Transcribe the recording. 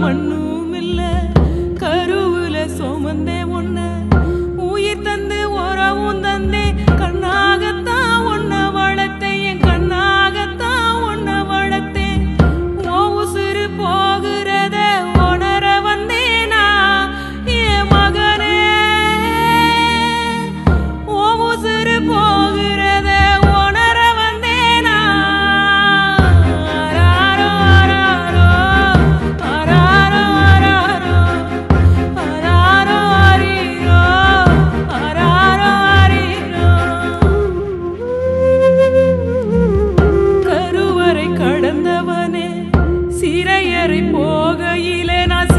மண்ணும் இல்ல கருவுல சுமந்தே போகையிலே நான்